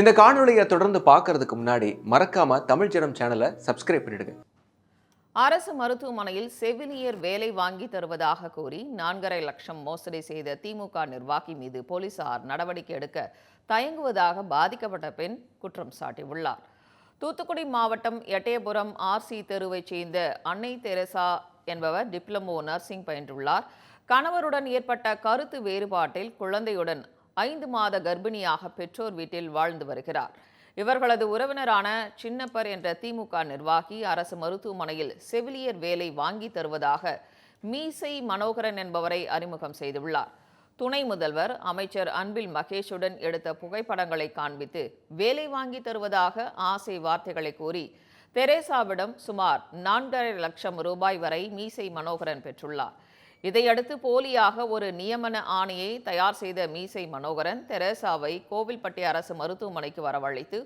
இந்த காணொலியை தொடர்ந்து பார்க்கறதுக்கு முன்னாடி மறக்காம தமிழ் ஜனம் சேனலை சப்ஸ்கிரைப் பண்ணிடுங்க. அரசு மருத்துவமனையில் செவிலியர் வேலை வாங்கி தருவதாக கூறி நான்கரை லட்சம் மோசடி செய்த திமுக நிர்வாகி மீது போலீசார் நடவடிக்கை எடுக்க தயங்குவதாக பாதிக்கப்பட்ட பெண் குற்றம் சாட்டியுள்ளார். தூத்துக்குடி மாவட்டம் எட்டயபுரம் ஆர்சி தெருவைச் சேர்ந்த அன்னை தெரசா என்பவர் டிப்ளமோ நர்சிங் பயின்றுள்ளார். கணவருடன் ஏற்பட்ட கருத்து வேறுபாட்டில் குழந்தையுடன் ஐந்து மாத கர்ப்பிணியாக பெற்றோர் வீட்டில் வாழ்ந்து வருகிறார். இவர்களது உறவினரான சின்னப்பர் என்ற திமுக நிர்வாகி அரசு மருத்துவமனையில் செவிலியர் வேலை வாங்கி தருவதாக மீசை மனோகரன் என்பவரை அறிமுகம் செய்துள்ளார். துணை முதல்வர் அமைச்சர் அன்பில் மகேஷுடன் எடுத்த புகைப்படங்களை காண்பித்து வேலை வாங்கி தருவதாக ஆசை வார்த்தைகளை கூறி தெரேசாவிடம் சுமார் நான்கரை லட்சம் ரூபாய் வரை மீசை மனோகரன் பெற்றுள்ளார். இதையடுத்து போலியாக ஒரு நியமன ஆணையை தயார் செய்த மீசை மனோகரன் தெரேசாவை கோவில்பட்டி அரசு மருத்துவமனைக்கு வரவழைத்து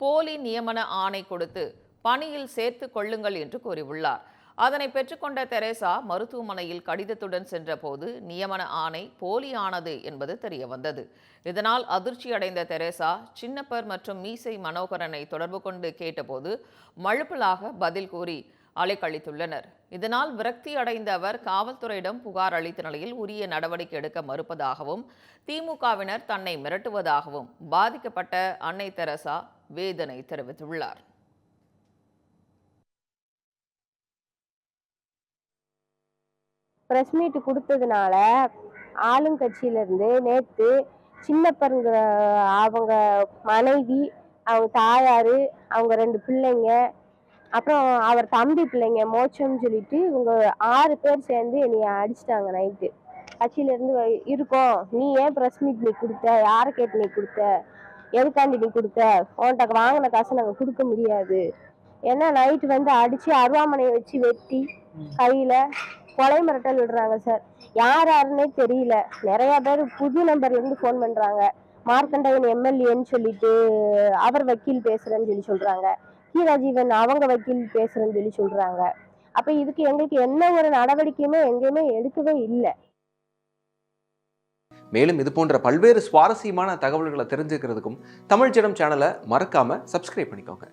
போலி நியமன ஆணை கொடுத்து பணியில் சேர்த்து கொள்ளுங்கள் என்று கூறியுள்ளார். அதனை பெற்றுக்கொண்ட தெரேசா மருத்துவமனையில் கடிதத்துடன் சென்றபோது நியமன ஆணை போலியானது என்பது தெரியவந்தது. இதனால் அதிர்ச்சியடைந்த தெரேசா சின்னப்பர் மற்றும் மீசை மனோகரனை தொடர்பு கொண்டு கேட்டபோது மழுப்பலாக பதில் கூறி அலைக்கழித்துள்ளனர். இதனால் விரக்தி அடைந்த அவர் காவல்துறையிடம் புகார் அளித்த நிலையில் உரிய நடவடிக்கை எடுக்க மறுப்பதாகவும் திமுகவினர் தன்னை மிரட்டுவதாகவும் பாதிக்கப்பட்ட அன்னை தெரசா வேதனை தெரிவித்துள்ளார். ப்ரெஸ் மீட் கொடுத்ததுனால ஆளுங்கட்சியிலேருந்து நேற்று சின்னப்பருங்கிற அவங்க மனைவி அவங்க தாயார் அவங்க ரெண்டு பிள்ளைங்க அப்புறம் அவர் தம்பி பிள்ளைங்க மோச்சம்னு சொல்லிட்டு இவங்க ஆறு பேர் சேர்ந்து என்னைய அடிச்சிட்டாங்க நைட்டு கட்சியிலேருந்து இருக்கோம். நீ ஏன் ப்ரெஸ் மீட் நீ கொடுத்த? யாரை கேட்டு நீ கொடுத்த? எதுக்காண்டி நீ கொடுத்த? உன்கிட்ட வாங்கின காசை நாங்கள் கொடுக்க முடியாது. ஏன்னா நைட்டு வந்து அடித்து அருவாமனையை வச்சு வெட்டி கையில் கொலை மிரட்டல் விடுறாங்க சார் யார் யாருன்னே தெரியல. நிறைய பேர் புது நம்பர்ல இருந்து ஃபோன் பண்றாங்க. மார்க்கண்டையன் எம்எல்ஏன்னு சொல்லிட்டு அவர் வக்கீல் பேசுறேன்னு சொல்லி சொல்றாங்க. கீராஜீவன் அவங்க வக்கீல் பேசுறேன்னு சொல்லி சொல்றாங்க. அப்ப இதுக்கு எங்களுக்கு என்ன ஒரு நடவடிக்கையுமே எங்கேயுமே எடுக்கவே இல்லை. மேலும் இது போன்ற பல்வேறு சுவாரஸ்யமான தகவல்களை தெரிஞ்சுக்கிறதுக்கும் தமிழ் ஜனம் சேனலை மறக்காம சப்ஸ்கிரைப் பண்ணிக்கோங்க.